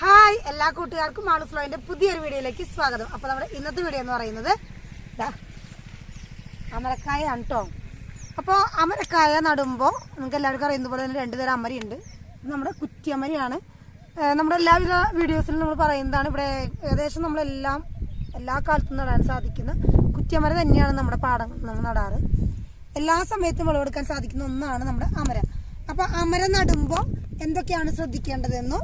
Hi എല്ലാ കൂട്ടുകാർക്കും മാളൂസ് ഫ്ലോയിന്റെ പുതിയൊരു വീഡിയോയിലേക്ക് സ്വാഗതം. അപ്പൊ നമ്മുടെ ഇന്നത്തെ വീഡിയോ എന്ന് പറയുന്നത് അമരക്കായ ആണ് അപ്പോൾ അമരക്കായ നടുമ്പോൾ നിങ്ങൾക്ക് എല്ലാവർക്കും അറിയുന്ന പോലെ തന്നെ രണ്ട് തരം അമരയുണ്ട് നമ്മുടെ കുറ്റിയമരിയാണ് നമ്മുടെ എല്ലാവിധ വീഡിയോസിലും നമ്മൾ പറയുന്നതാണ് ഇവിടെ ഏകദേശം നമ്മളെല്ലാം എല്ലാ കാലത്തും നടാൻ സാധിക്കുന്ന കുറ്റിയമര തന്നെയാണ് നമ്മുടെ പാടം നമ്മൾ നടാറ്. എല്ലാ സമയത്തും വിളവെടുക്കാൻ സാധിക്കുന്ന ഒന്നാണ് നമ്മുടെ അമര. അപ്പോൾ അമര നടുമ്പോൾ എന്തൊക്കെയാണ് ശ്രദ്ധിക്കേണ്ടതെന്നും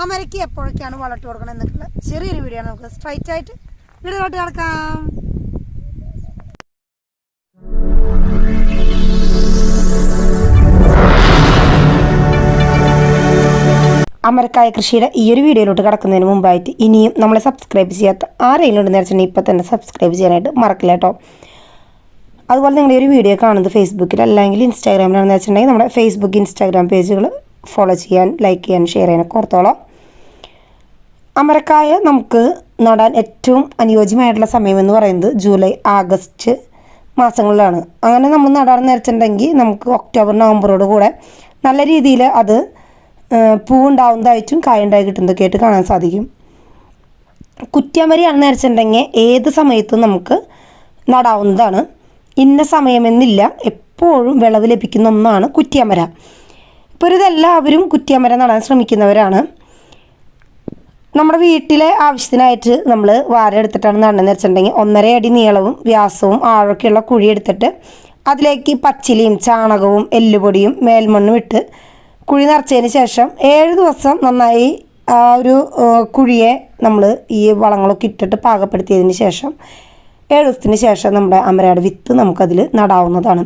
അമരയ്ക്ക് എപ്പോഴൊക്കെയാണ് വളർത്തി കൊടുക്കണം എന്നൊക്കെയുള്ള ചെറിയൊരു വീഡിയോ ആണ് നമുക്ക് സ്ട്രൈറ്റ് ആയിട്ട് വീഡിയോയിലോട്ട് കിടക്കാം. അമരക്കായ കൃഷിയുടെ ഈ ഒരു വീഡിയോയിലോട്ട് കിടക്കുന്നതിന് മുമ്പായിട്ട് ഇനിയും നമ്മളെ സബ്സ്ക്രൈബ് ചെയ്യാത്ത ആരെങ്കിലും ഉണ്ടെന്ന് വെച്ചിട്ടുണ്ടെങ്കിൽ ഇപ്പം തന്നെ സബ്സ്ക്രൈബ് ചെയ്യാനായിട്ട് മറക്കില്ല കേട്ടോ. അതുപോലെ നിങ്ങൾ ഈ ഒരു വീഡിയോ കാണുന്നത് ഫേസ്ബുക്കിൽ അല്ലെങ്കിൽ ഇൻസ്റ്റാഗ്രാമിലാണെന്ന് വെച്ചിട്ടുണ്ടെങ്കിൽ നമ്മുടെ ഫേസ്ബുക്ക് ഇൻസ്റ്റാഗ്രാം പേജുകൾ ഫോളോ ചെയ്യാൻ ലൈക്ക് ചെയ്യാൻ ഷെയർ ചെയ്യാനൊക്കെ ഓർത്തോളാം. അമരക്കായ നമുക്ക് നടാൻ ഏറ്റവും അനുയോജ്യമായിട്ടുള്ള സമയം എന്ന് പറയുന്നത് ജൂലൈ ആഗസ്റ്റ് മാസങ്ങളിലാണ്. അങ്ങനെ നമ്മൾ നടാൻ നേരച്ചിട്ടുണ്ടെങ്കിൽ നമുക്ക് ഒക്ടോബർ നവംബറോട് കൂടെ നല്ല രീതിയിൽ അത് പൂ ഉണ്ടാവുന്നതായിട്ടും കായ ഉണ്ടായി കിട്ടുന്നതൊക്കെ ആയിട്ട് കാണാൻ സാധിക്കും. കുറ്റിയമരിയാണെന്ന് വെച്ചിട്ടുണ്ടെങ്കിൽ ഏത് സമയത്തും നമുക്ക് നടാവുന്നതാണ്. ഇന്ന സമയമെന്നില്ല എപ്പോഴും വിളവ് ലഭിക്കുന്ന ഒന്നാണ് കുറ്റിയമര. ഇപ്പോൾ ഇതെല്ലാവരും കുറ്റിയമരം നടാൻ ശ്രമിക്കുന്നവരാണ്. നമ്മുടെ വീട്ടിലെ ആവശ്യത്തിനായിട്ട് നമ്മൾ വാര എടുത്തിട്ടാണ് നടണമെന്ന് വെച്ചിട്ടുണ്ടെങ്കിൽ ഒന്നര അടി നീളവും വ്യാസവും ആഴൊക്കെയുള്ള കുഴി എടുത്തിട്ട് അതിലേക്ക് പച്ചിലയും ചാണകവും എല്ലുപൊടിയും മേൽമണ്ണും ഇട്ട് കുഴി നിറച്ചതിന് ശേഷം ഏഴ് ദിവസം നന്നായി ആ ഒരു കുഴിയെ നമ്മൾ ഈ വളങ്ങളൊക്കെ ഇട്ടിട്ട് പാകപ്പെടുത്തിയതിന് ശേഷം ഏഴ് ദിവസത്തിന് ശേഷം നമ്മുടെ അമരയുടെ വിത്ത് നമുക്കതിൽ നടാവുന്നതാണ്.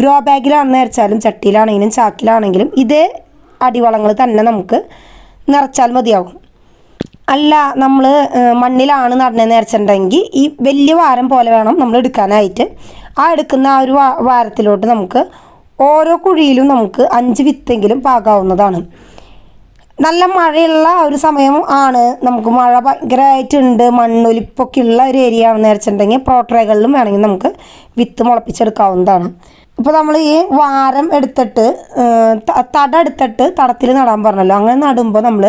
ഗ്രോ ബാഗിലാണെന്ന് വെച്ചാലും ചട്ടിയിലാണെങ്കിലും ചാക്കിലാണെങ്കിലും ഇതേ അടിവളങ്ങൾ തന്നെ നമുക്ക് നിറച്ചാൽ മതിയാകും അല്ല നമ്മൾ മണ്ണിലാണ് നടന്നതെന്ന് വെച്ചിട്ടുണ്ടെങ്കിൽ ഈ വലിയ വാരം പോലെ വേണം നമ്മൾ എടുക്കാനായിട്ട്. ആ എടുക്കുന്ന ആ ഒരു വാരത്തിലോട്ട് നമുക്ക് ഓരോ കുഴിയിലും നമുക്ക് അഞ്ച് വിത്തെങ്കിലും പാകാവുന്നതാണ്. നല്ല മഴയുള്ള ഒരു സമയം ആണ് നമുക്ക് മഴ ഭയങ്കരമായിട്ടുണ്ട് മണ്ണൊലിപ്പൊക്കെ ഉള്ള ഒരു ഏരിയ ആണെന്ന് വെച്ചിട്ടുണ്ടെങ്കിൽ പ്രോട്ടറകളിലും വേണമെങ്കിൽ നമുക്ക് വിത്ത് മുളപ്പിച്ചെടുക്കാവുന്നതാണ്. ഇപ്പോൾ നമ്മൾ ഈ വാരം എടുത്തിട്ട് തട എടുത്തിട്ട് തടത്തിൽ നടാൻ പറഞ്ഞല്ലോ. അങ്ങനെ നടുമ്പോൾ നമ്മൾ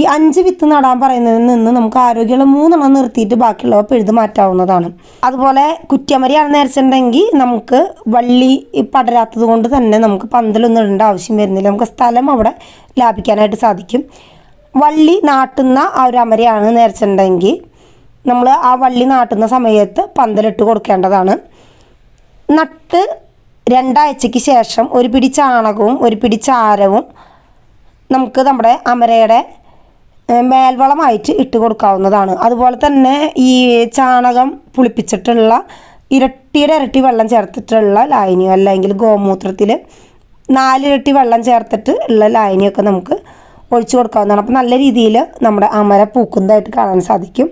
ഈ അഞ്ച് വിത്ത് നടാൻ പറയുന്നതിൽ നിന്ന് നമുക്ക് ആരോഗ്യമുള്ള മൂന്നെണ്ണം നിർത്തിയിട്ട് ബാക്കിയുള്ളവ പിഴുത് മാറ്റാവുന്നതാണ്. അതുപോലെ കുറ്റമരിയാണ് നേരിച്ചിട്ടുണ്ടെങ്കിൽ നമുക്ക് വള്ളി പടരാത്തത് കൊണ്ട് തന്നെ നമുക്ക് പന്തലൊന്നും ഇടേണ്ട ആവശ്യം വരുന്നില്ല. നമുക്ക് സ്ഥലം അവിടെ ലാഭിക്കാനായിട്ട് സാധിക്കും. വള്ളി നാട്ടുന്ന ആ ഒരു അമരയാണ് നേർച്ചിട്ടുണ്ടെങ്കിൽ നമ്മൾ ആ വള്ളി നാട്ടുന്ന സമയത്ത് പന്തലിട്ട് കൊടുക്കേണ്ടതാണ്. നട്ട് രണ്ടാഴ്ചയ്ക്ക് ശേഷം ഒരു പിടി ചാണകവും ഒരു പിടി ചാരവും നമുക്ക് നമ്മുടെ അമരയുടെ മേൽവളമായിട്ട് ഇട്ട് കൊടുക്കാവുന്നതാണ്. അതുപോലെ തന്നെ ഈ ചാണകം പുളിപ്പിച്ചിട്ടുള്ള ഇരട്ടിയുടെ ഇരട്ടി വെള്ളം ചേർത്തിട്ടുള്ള ലായനിയോ അല്ലെങ്കിൽ ഗോമൂത്രത്തിൽ നാലിരട്ടി വെള്ളം ചേർത്തിട്ട് ഉള്ള ലായനിയൊക്കെ നമുക്ക് ഒഴിച്ചു കൊടുക്കാവുന്നതാണ്. അപ്പോൾ നല്ല രീതിയിൽ നമ്മുടെ അമര പൂക്കുന്നതായിട്ട് കാണാൻ സാധിക്കും.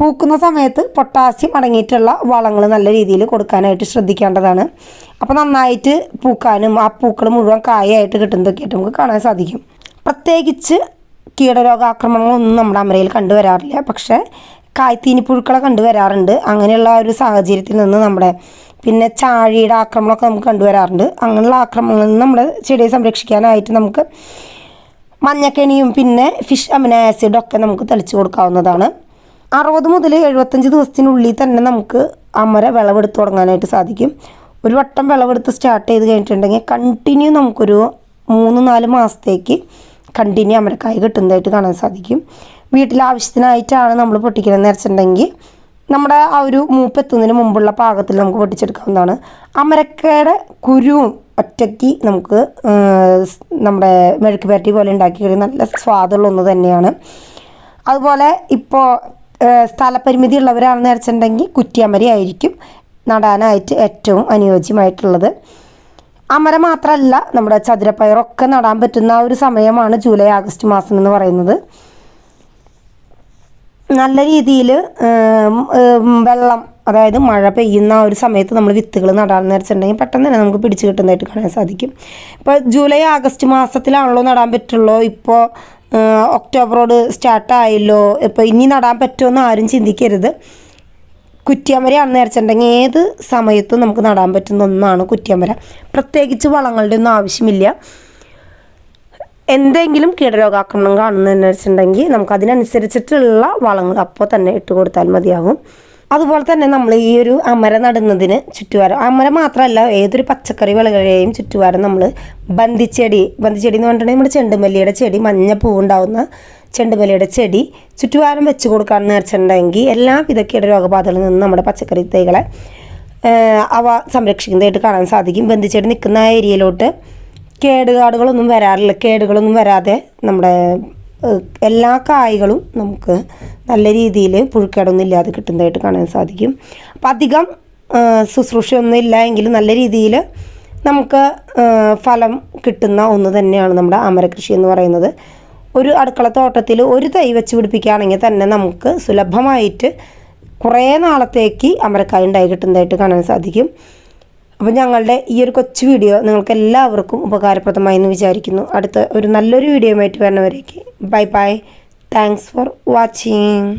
പൂക്കുന്ന സമയത്ത് പൊട്ടാസ്യം അടങ്ങിയിട്ടുള്ള വളങ്ങൾ നല്ല രീതിയിൽ കൊടുക്കാനായിട്ട് ശ്രദ്ധിക്കേണ്ടതാണ്. അപ്പോൾ നന്നായിട്ട് പൂക്കാനും ആ പൂക്കൾ മുഴുവൻ കായായിട്ട് കിട്ടുന്നതൊക്കെ ആയിട്ട് നമുക്ക് കാണാൻ സാധിക്കും. പ്രത്യേകിച്ച് കീടരോഗാക്രമണങ്ങളൊന്നും നമ്മുടെ അമരയിൽ കണ്ടുവരാറില്ല പക്ഷേ കായ്ത്തീനിപ്പുഴുക്കളെ കണ്ടുവരാറുണ്ട് അങ്ങനെയുള്ള ഒരു സാഹചര്യത്തിൽ നിന്ന് നമ്മുടെ പിന്നെ ചാഴിയുടെ ആക്രമണമൊക്കെ നമുക്ക് കണ്ടുവരാറുണ്ട് അങ്ങനെയുള്ള ആക്രമണങ്ങളിൽ നിന്ന് നമ്മുടെ ചെടിയെ സംരക്ഷിക്കാനായിട്ട് നമുക്ക് മഞ്ഞക്കെണിയും പിന്നെ ഫിഷ് അമിനോ ആസിഡൊക്കെ നമുക്ക് തെളിച്ച് കൊടുക്കാവുന്നതാണ്. അറുപത് മുതൽ എഴുപത്തഞ്ച് ദിവസത്തിനുള്ളിൽ തന്നെ നമുക്ക് അമര വിളവെടുത്ത് തുടങ്ങാനായിട്ട് സാധിക്കും. ഒരു വട്ടം വിളവെടുത്ത് സ്റ്റാർട്ട് ചെയ്ത് കഴിഞ്ഞിട്ടുണ്ടെങ്കിൽ കണ്ടിന്യൂ നമുക്കൊരു മൂന്ന് നാല് മാസത്തേക്ക് കണ്ടിന്യൂ അമരക്കായ കിട്ടുന്നതായിട്ട് കാണാൻ സാധിക്കും. വീട്ടിലെ ആവശ്യത്തിനായിട്ടാണ് നമ്മൾ പൊട്ടിക്കണമെന്ന് വെച്ചിട്ടുണ്ടെങ്കിൽ നമ്മുടെ ആ ഒരു മൂപ്പെത്തുന്നതിന് മുമ്പുള്ള പാകത്തിൽ നമുക്ക് പൊട്ടിച്ചെടുക്കാവുന്നതാണ്. അമരക്കയുടെ കുരുവും ഒറ്റയ്ക്ക് നമുക്ക് നമ്മുടെ മെഴുക്ക് പുരട്ടി പോലെ ഉണ്ടാക്കി നല്ല സ്വാദുള്ള ഒന്ന് തന്നെയാണ്. അതുപോലെ ഇപ്പോൾ സ്ഥലപരിമിതി ഉള്ളവരാണെന്ന് വെച്ചിട്ടുണ്ടെങ്കിൽ കുറ്റിയമരി ആയിരിക്കും നടാനായിട്ട് ഏറ്റവും അനുയോജ്യമായിട്ടുള്ളത്. അമര മാത്രമല്ല നമ്മുടെ ചതുരപ്പയറൊക്കെ നടാൻ പറ്റുന്ന ഒരു സമയമാണ് ജൂലൈ ആഗസ്റ്റ് മാസം എന്ന് പറയുന്നത്. നല്ല രീതിയിൽ വെള്ളം അതായത് മഴ പെയ്യുന്ന ആ ഒരു സമയത്ത് നമ്മൾ വിത്തുകൾ നടാൻ വെച്ചിട്ടുണ്ടെങ്കിൽ പെട്ടെന്ന് തന്നെ നമുക്ക് പിടിച്ചു കിട്ടുന്നതായിട്ട് കാണാൻ സാധിക്കും. ഇപ്പോൾ ജൂലൈ ആഗസ്റ്റ് മാസത്തിലാണല്ലോ നടാൻ പറ്റുള്ളൂ. ഇപ്പോൾ ഒക്ടോബറോട് സ്റ്റാർട്ടായല്ലോ. ഇപ്പോൾ ഇനി നടാൻ പറ്റുമെന്ന് ആരും ചിന്തിക്കരുത്. കുറ്റിയമരയാണെന്ന് വിചാരിച്ചിട്ടുണ്ടെങ്കിൽ ഏത് സമയത്തും നമുക്ക് നടാൻ പറ്റുന്ന ഒന്നാണ് കുറ്റിയമര. പ്രത്യേകിച്ച് വളങ്ങളുടെ ഒന്നും ആവശ്യമില്ല. എന്തെങ്കിലും കീടരോഗാക്രമണം കാണുന്നതെന്ന് വെച്ചിട്ടുണ്ടെങ്കിൽ നമുക്ക് അതിനനുസരിച്ചിട്ടുള്ള വളങ്ങൾ അപ്പോൾ തന്നെ ഇട്ട് കൊടുത്താൽ മതിയാകും. അതുപോലെ തന്നെ നമ്മൾ ഈ ഒരു അമര നടുന്നതിന് ചുറ്റുവാരം അമര മാത്രമല്ല ഏതൊരു പച്ചക്കറി വിളകളെയും ചുറ്റുവാരം നമ്മൾ ബന്ധിച്ചെടി ബന്ധിച്ചെടി എന്ന് പറഞ്ഞിട്ടുണ്ടെങ്കിൽ നമ്മുടെ ചെണ്ടുമല്ലിയുടെ ചെടി മഞ്ഞ പൂവുണ്ടാവുന്ന ചെണ്ടുമല്ലിയുടെ ചെടി ചുറ്റുവാരം വെച്ച് കൊടുക്കാമെന്ന് വെച്ചിട്ടുണ്ടെങ്കിൽ എല്ലാവിധ രോഗബാധകളിൽ നിന്ന് നമ്മുടെ പച്ചക്കറി തൈകളെ അവ സംരക്ഷിക്കുന്നതായിട്ട് കാണാൻ സാധിക്കും. ബന്ധിച്ചെടി നിൽക്കുന്ന ഏരിയയിലോട്ട് കേടുകാടുകളൊന്നും വരാറില്ല. കേടുകളൊന്നും വരാതെ നമ്മുടെ എല്ലാ കായ്കളും നമുക്ക് നല്ല രീതിയിൽ പുഴുക്കേടൊന്നും ഇല്ലാതെ കിട്ടുന്നതായിട്ട് കാണാൻ സാധിക്കും. അപ്പം അധികം ശുശ്രൂഷയൊന്നും ഇല്ല എങ്കിലും നല്ല രീതിയിൽ നമുക്ക് ഫലം കിട്ടുന്ന ഒന്ന് തന്നെയാണ് നമ്മുടെ അമരകൃഷി എന്ന് പറയുന്നത്. ഒരു അടുക്കള തോട്ടത്തിൽ ഒരു തൈ വെച്ച് പിടിപ്പിക്കുകയാണെങ്കിൽ തന്നെ നമുക്ക് സുലഭമായിട്ട് കുറേ നാളത്തേക്ക് അമരക്കായ ഉണ്ടായി കിട്ടുന്നതായിട്ട് കാണാൻ സാധിക്കും. അപ്പോൾ ഞങ്ങളുടെ ഈ ഒരു കൊച്ചു വീഡിയോ നിങ്ങൾക്ക് എല്ലാവർക്കും ഉപകാരപ്രദമായി എന്ന് വിചാരിക്കുന്നു. അടുത്ത ഒരു നല്ലൊരു വീഡിയോയുമായിട്ട് വരുന്നവരേക്ക് bye bye thanks for watching